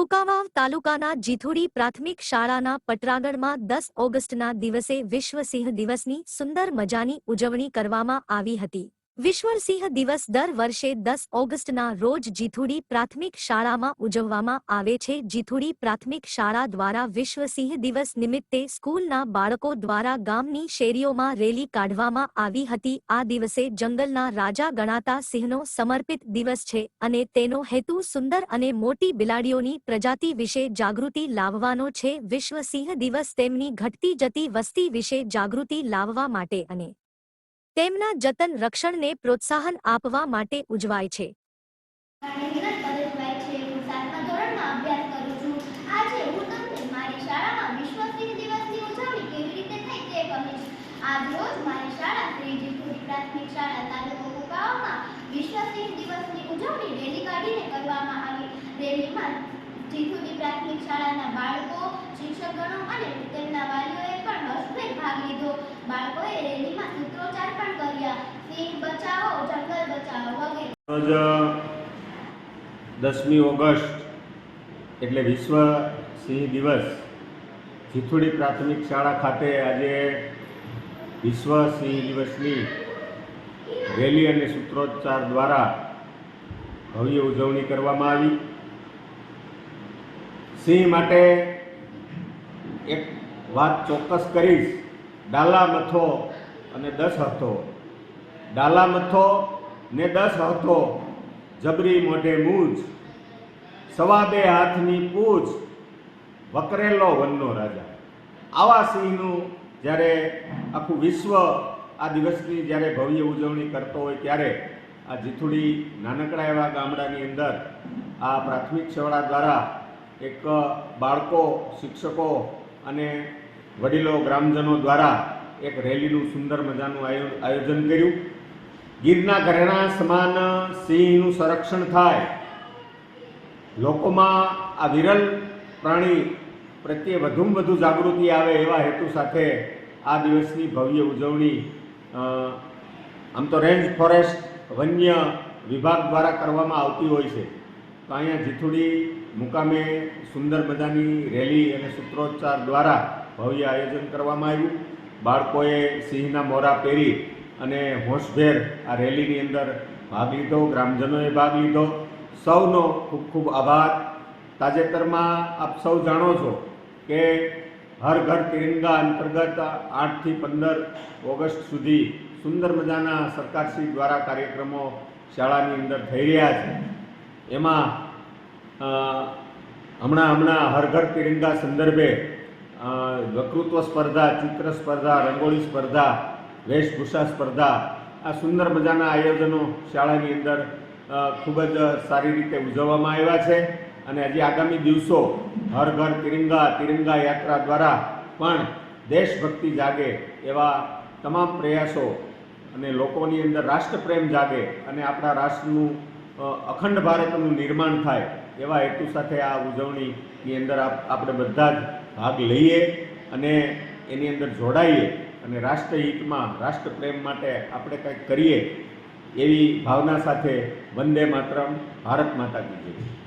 કુકાવાવ તાલુકાના જીથુડી પ્રાથમિક શાળાના પટરાગઢમાં દસ ઓગસ્ટના દિવસે વિશ્વ સિંહ દિવસની સુંદર મજાની ઉજવણી કરવામાં આવી હતી. વિશ્વ સિંહ દિવસ દર વર્ષે દસ ઓગસ્ટના રોજ જીથુડી પ્રાથમિક શાળામાં ઉજવવામાં આવે છે. જીથુડી પ્રાથમિક શાળા દ્વારા વિશ્વસિંહ દિવસ નિમિત્તે સ્કૂલના બાળકો દ્વારા ગામની શેરીઓમાં રેલી કાઢવામાં આવી હતી. આ દિવસે જંગલના રાજા ગણાતા સિંહનો સમર્પિત દિવસ છે અને તેનો હેતુ સુંદર અને મોટી બિલાડીઓની પ્રજાતિ વિશે જાગૃતિ લાવવાનો છે. વિશ્વસિંહ દિવસ તેમની ઘટતી જતી વસ્તી વિશે જાગૃતિ લાવવા માટે અને તેમના જતન રક્ષણને પ્રોત્સાહન આપવા માટે ઉજવાય છે. રેલીમાં જીતુડી પ્રાથમિક શાળાના બાળકો શિક્ષકગણો અને તેમના વાલીઓએ પણ હર્ષભેર ભાગ લીધો બાળકોએ રેલીમાં સૂત્રોચ્ચાર પણ કર્યા. સિંહ બચાવો, જંગલ બચાવો, વગેરે. દસમી ઓગસ્ટ એટલે વિશ્વ સિંહ દિવસ જીથુડી પ્રાથમિક શાળા ખાતે આજે વિશ્વ સિંહ દિવસની રેલી અને સૂત્રોચ્ચાર દ્વારા ભવ્ય ઉજવણી કરવામાં આવી. સિંહ માટે એક વાત ચોક્કસ કરીશ. ડાલા મથો અને દસ હથો. ડાલા મથો ને દસ હથો, જબરી મોઢે મૂંજ. સવા બે હાથની પૂછ વકરેલો વનનો રાજા. આવા સિંહનું જ્યારે આખું વિશ્વ આ દિવસની જ્યારે ભવ્ય ઉજવણી કરતો હોય ત્યારે આ જીથુડી નાનકડા એવા ગામડાની અંદર આ પ્રાથમિક શાળા દ્વારા એક બાળકો, શિક્ષકો અને વડીલો, ગ્રામજનો દ્વારા એક રેલીનું સુંદર મજાનું આયો- આયોજન કર્યું. ગીરના ઘરેણા સમાન સિંહનું સંરક્ષણ થાય. લોકોમાં આ વિરલ પ્રાણી પ્રત્યે વધુમાં વધુ જાગૃતિ આવે એવા હેતુ સાથે આ દિવસની ભવ્ય ઉજવણી આમ તો રેન્જ ફોરેસ્ટ વન્ય વિભાગ દ્વારા કરવામાં આવતી હોય છે. તો અહીંયા જીથુડી મુકામે સુંદર મજાની રેલી અને સૂત્રોચ્ચાર દ્વારા ભવ્ય આયોજન કરવામાં આવ્યું. બાળકોએ સિંહના મોરા પહેરી અને હોશભેર આ રેલીની અંદર ભાગ લીધો, ગ્રામજનોએ ભાગ લીધો. સૌનો ખૂબ ખૂબ આભાર. તાજેતરમાં આપ સૌ જાણો છો કે હર ઘર તિરંગા અંતર્ગત આઠથી પંદર ઓગસ્ટ સુધી સુંદર મજાના સરકારશ્રી દ્વારા કાર્યક્રમો શાળાની અંદર થઈ રહ્યા છે. એમાં હમણાં હમણાં હર ઘર તિરંગા સંદર્ભે અ, વક્તૃત્વ સ્પર્ધા ચિત્ર સ્પર્ધા રંગોળી સ્પર્ધા વેશભૂષા સ્પર્ધા આ સુંદર મજાના આયોજનો શાળાની અંદર ખૂબ જ સારી રીતે ઉજવવામાં આવ્યા છે. અને હજી આગામી દિવસો હર ઘર તિરંગા તિરંગા યાત્રા દ્વારા પણ દેશભક્તિ જાગે એવા તમામ પ્રયાસો અને લોકોની અંદર રાષ્ટ્રપ્રેમ જાગે અને આપણા રાષ્ટ્રનું અખંડ ભારતનું નિર્માણ થાય એવા હેતુ સાથે આ ઉજવણીની અંદર આપણે બધા જ ભાગ લઈએ અને એની અંદર જોડાઈએ અને રાષ્ટ્રહિતમાં, રાષ્ટ્રપ્રેમ માટે આપણે કંઈક કરીએ એવી ભાવના સાથે વંદે માતરમ, ભારત માતા કી